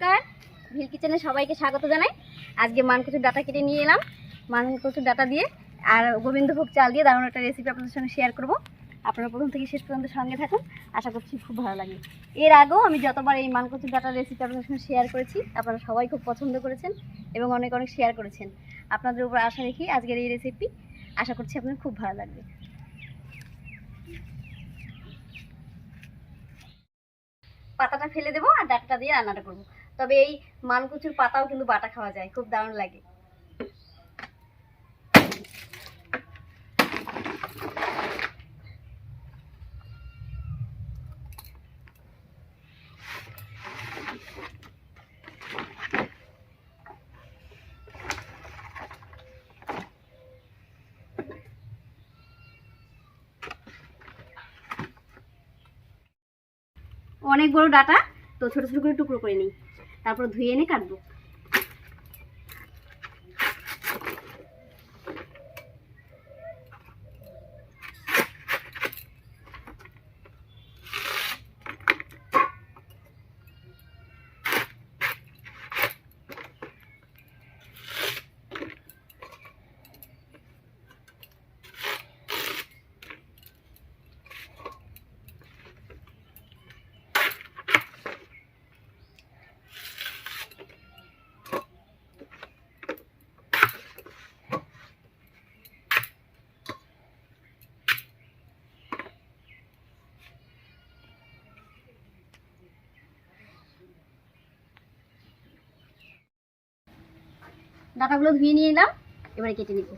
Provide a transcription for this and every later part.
নমস্কার। ভিল কিচেনে সবাইকে স্বাগত জানাই। আজকে মানকচুর ডাটা কেটে নিয়ে এলাম। মানকচুর ডাটা দিয়ে আর গোবিন্দভোগ চাল দিয়ে দারুণ একটা রেসিপি আপনাদের সঙ্গে শেয়ার করব। আপনারা প্রথম থেকে শেষ পর্যন্ত সঙ্গে থাকুন। আশা করছি খুব ভালো লাগবে। এর আগেও আমি যতবার এই মানকচুর ডাটার রেসিপি আপনাদের সঙ্গে শেয়ার করেছি, আপনারা সবাই খুব পছন্দ করেছেন এবং অনেক অনেক শেয়ার করেছেন। আপনাদের উপর আশা রেখি আজকের এই রেসিপি আশা করছি আপনাদের খুব ভালো লাগবে। পাতাটা ফেলে দেবো আর ডাঁটাটা দিয়ে রান্নাটা করব। তবে এই মানকুচুর পাতাও কিন্তু বাটা খাওয়া যায়, খুব দারুণ লাগে। অনেক বড় ডাটা তো ছোটো ছোটো করে টুকরো করে নিই। তারপর ধুয়ে এনে কাটবো। ডাটাগুলো ধুয়ে নিয়ে এলাম এবারে কেটে নিব।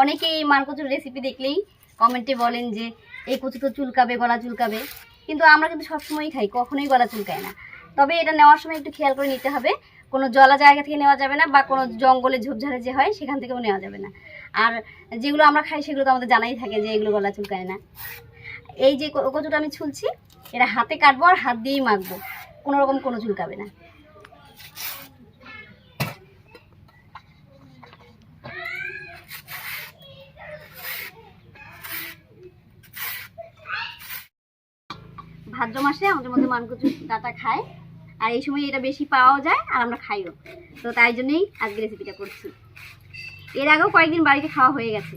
অনেকে এই মানকচুর রেসিপি দেখলেই কমেন্টে বলেন যে, এই কচু তো চুলকাবে, গলা চুলকাবে। কিন্তু আমরা কিন্তু সবসময়ই খাই, কখনোই গলা চুলকায় না। তবে এটা নেওয়ার সময় একটু খেয়াল করে নিতে হবে। কোনো জলা জায়গা থেকে নেওয়া যাবে না বা কোনো জঙ্গলে ঝোপঝাড়ে যে হয়, সেখান থেকেও নেওয়া যাবে না। আর যেগুলো আমরা খাই, সেগুলো তো আমাদের জানাই থাকে যে, এগুলো গলা চুলকায় না। এই যে কচুটা আমি ছুলছি, এটা হাতে কাটবো আর হাত দিয়েই মাখবো। কোনো রকম কোনো চুলকাবে না। ভাদ্র মাসে আমাদের মধ্যে মানকচু ডাটা খায়। আর এই সময় এটা বেশি পাওয়াও যায় আর আমরা খাইও। তো তাই জন্যই আজকে রেসিপিটা করছি। এর আগেও কয়েকদিন বাড়িতে খাওয়া হয়ে গেছে।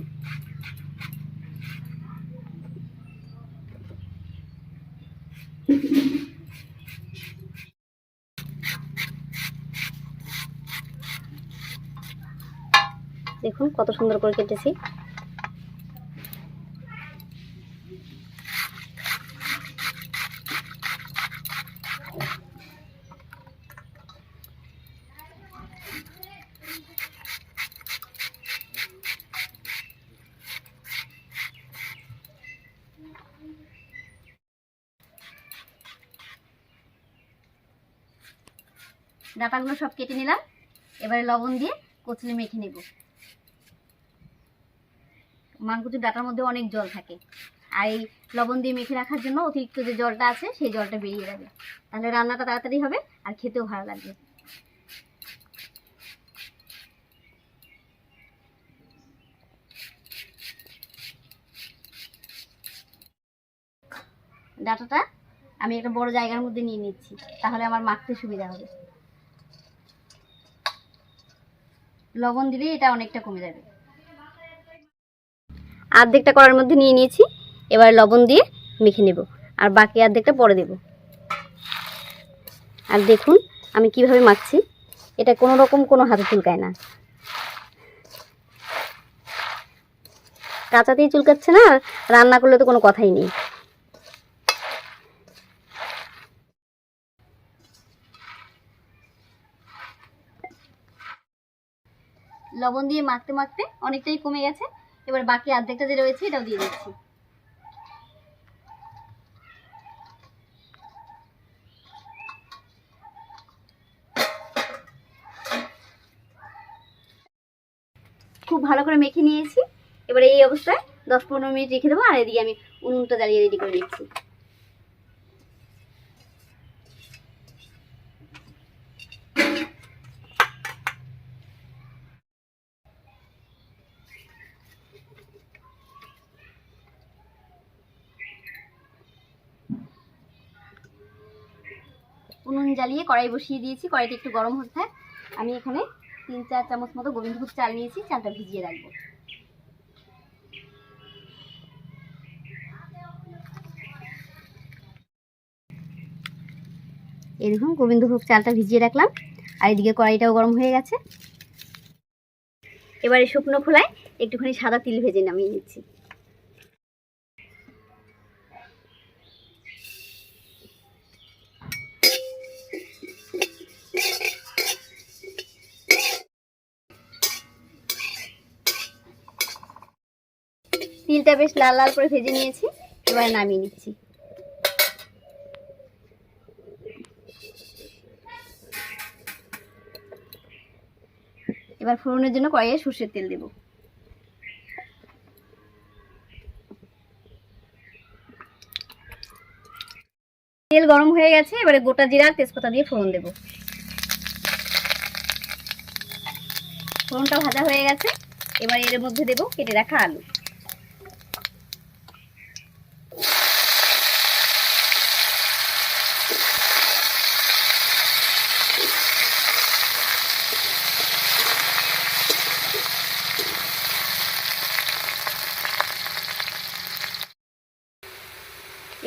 দেখুন কত সুন্দর করে কেটেছি। ডাটাগুলো সব কেটে নিলাম। এবারে লবণ দিয়ে কচলি মেখে নেব। মানকুচুর ডাটার মধ্যে অনেক জল থাকে। আর এই লবণ দিয়ে মেখে রাখার জন্য অতিরিক্ত যে জলটা আছে, সেই জলটা বেরিয়ে যাবে। তাহলে রান্নাটা তাড়াতাড়ি হবে আর খেতেও ভালো লাগবে। ডাটাটা আমি একটা বড় জায়গার মধ্যে নিয়ে নিচ্ছি। তাহলে আমার মাখতে সুবিধা হবে। লবণ দিলে এটা অনেকটা কমে যাবে। অর্ধেকটা করার মধ্যে নিয়ে নিয়েছি, এবার লবণ দিয়ে মেখে নেব, আর বাকি অর্ধেকটা পরে দেব। আর দেখুন, আমি কীভাবে মাখছি, এটা কোনো রকম কোনো হাতে চুলকায় না। কাঁচাতেই চুলকাচ্ছে না রান্না করলে তো কোনো কথাই নেই। লবণ দিয়ে মাখতে মাখতে অনেকটাই কমে গেছে। এবার বাকি অর্ধেকটা যে রয়েছে, এটাও দিয়ে দিচ্ছি। খুব ভালো করে মেখে নিয়েছি। এবার এই অবস্থায় দশ পনেরো মিনিট রেখে দেবো, আর এদিকে আমি উনুনটা জ্বালিয়ে রেডি করে নিচ্ছি। উনুন জ্বালিয়ে কড়াই বসিয়ে দিয়েছি। কড়াইটা একটু গরম হতে থাক। আমি এখানে তিন চার চামচ মতো গোবিন্দভোগ চাল নিয়েছি। চালটা ভিজিয়ে রাখব। এই দেখুন, গোবিন্দভোগ চালটা ভিজিয়ে রাখলাম। আর এদিকে কড়াইটাও গরম হয়ে গেছে। এবারে শুকনো খোলায় একটুখানি সাদা তিল ভেজে নামিয়ে নিচ্ছি। তিলটা বেশ লাল লাল করে ভেজে নিয়েছি, এবার নামিয়ে নিচ্ছি। এবার ফোড়নের জন্য কড়াইয়ে সর্ষের তেল দেব। তেল গরম হয়ে গেছে, এবারে গোটা জিরা তেজপাতা দিয়ে ফোড়ন দেব। ফোড়নটা ভাজা হয়ে গেছে, এবার এর মধ্যে দেব কেটে রাখা আলু।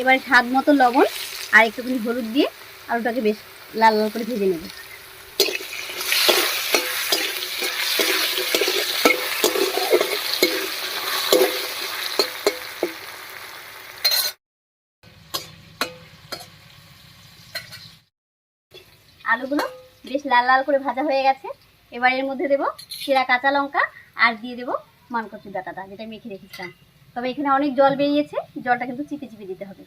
এবার স্বাদ মতো লবণ আর একটুখানি হলুদ দিয়ে আলুটাকে বেশ লাল লাল করে ভেজে নেব। আলুগুলো বেশ লাল লাল করে ভাজা হয়ে গেছে। এবার এর মধ্যে দেবো সেরা কাঁচা লঙ্কা আর দিয়ে দেবো মানকচুর ডাটাটা, যেটা মেখে রেখেছিলাম। তবে এখানে অনেক জল বেরিয়েছে জলটা কিন্তু চিপে চিপে দিতে হবে।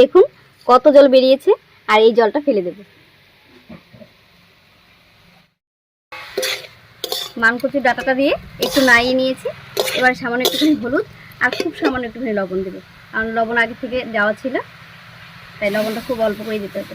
দেখুন কত জল বেরিয়েছে আর এই জলটা ফেলে দেব। মানকচুর ডাটাটা দিয়ে একটু নাড়িয়ে নিয়েছি। এবার সামান্য একটুখানি হলুদ আর খুব সামান্য একটুখানি লবণ দেবো। কারণ লবণ আগে থেকে দেওয়া ছিল, তাই লবণটা খুব অল্প করে দিতে হবে।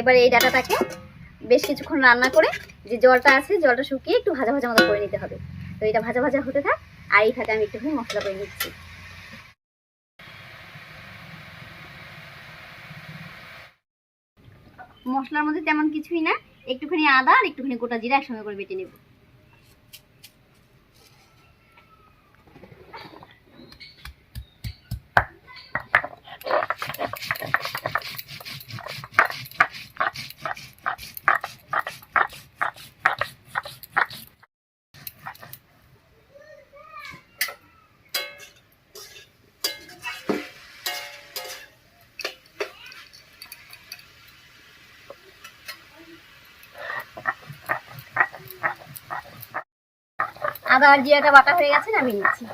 এবার এই ডাটাটাকে বেশ কিছুক্ষণ রান্না করে যে জলটা আছে, জলটা শুকিয়ে একটু ভাজা ভাজা মতো করে নিতে হবে। তো এটা ভাজা ভাজা হতে থাক, আর এই আমি একটুখানি মশলা করে নিচ্ছি। মশলার মধ্যে তেমন কিছুই না, একটুখানি আদা আর একটুখানি গোটা জিরা একসঙ্গে করে বেটে নেব। আদা জিরাটা বাটা হয়ে গেছে, নামিয়ে নিচ্ছি।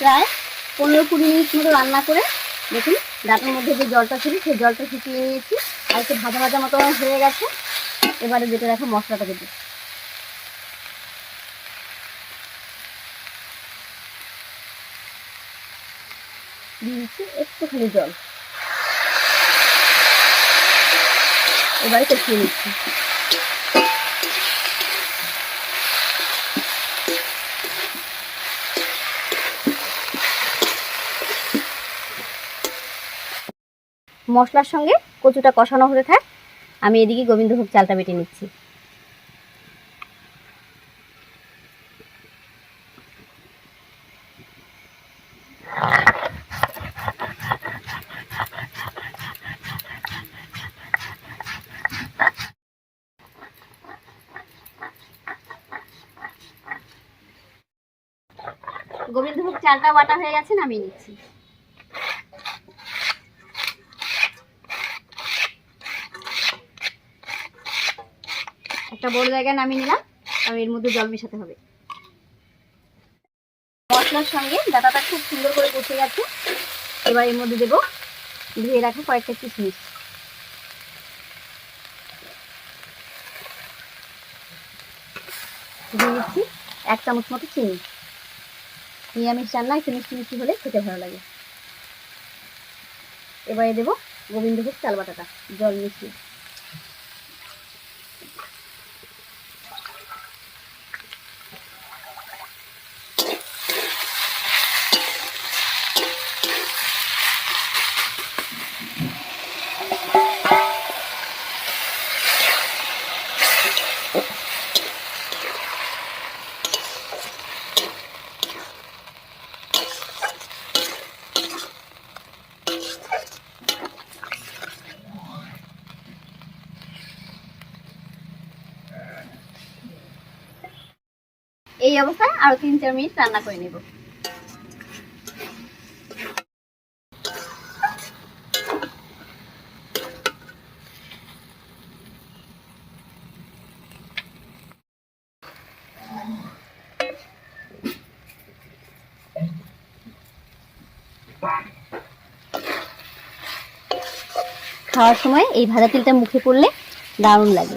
প্রায় পনেরো কুড়ি মিনিট মতো রান্না করে দেখুন, ডাটার মধ্যে যে জলটা ছিল সেই জলটা শুকিয়ে নিয়েছি, আর একটু ভাজা ভাজা মতো হয়ে গেছে। এবারে যেটা রাখা মশলাটা দেবো দিয়ে দিচ্ছি একটুখানি জল। এবারে কষিয়ে নিচ্ছি। মশলার সঙ্গে কচুটা কষানো হতে থাক। আমি এদিকে গোবিন্দভোগ চালটা বেটে নিচ্ছি গোবিন্দভোগ চালটা বাটা হয়ে গেছে, নামিয়ে নিচ্ছি। একটা বড় জায়গায় নামিয়ে নিলাম আমি এর মধ্যে জল মেশাতে হবে। মশলার সঙ্গে ডাটাটা খুব সুন্দর করে কষে গেছে। এবার এর মধ্যে দেবো, ধুয়ে রাখা কয়েকটা কিশমিশ। দিয়ে দিচ্ছি এক চামচ মতো চিনি। নিরামিষ রান্না একটু মিষ্টি মিষ্টি হলে খেতে ভালো লাগে। এবারে দেবো গোবিন্দভোগ চাল বাটাটা, জল মিশিয়ে। এই অবস্থায় আরও তিন চার মিনিট রান্না করে নেব। খাওয়ার সময় এই ভাজা তেলটা মুখে পড়লে দারুণ লাগে।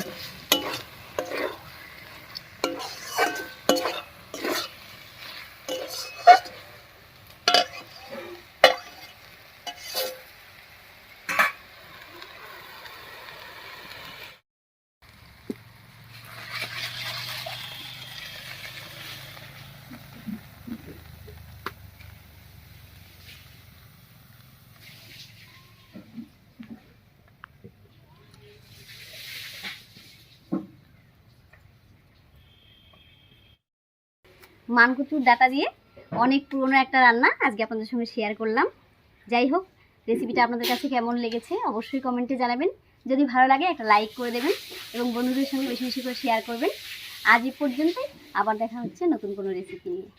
মানকুচুর ডাটা দিয়ে অনেক পুরনো একটা রান্না আজকে আপনাদের সঙ্গে শেয়ার করলাম। যাই হোক রেসিপিটা আপনাদের কাছে কেমন লেগেছে অবশ্যই কমেন্টে জানাবেন। যদি ভালো লাগে, একটা লাইক করে দেবেন এবং বন্ধুদের সঙ্গে বেশি বেশি করে শেয়ার করবেন। আজ এই পর্যন্তই, আবার দেখা হচ্ছে নতুন কোনো রেসিপি নিয়ে।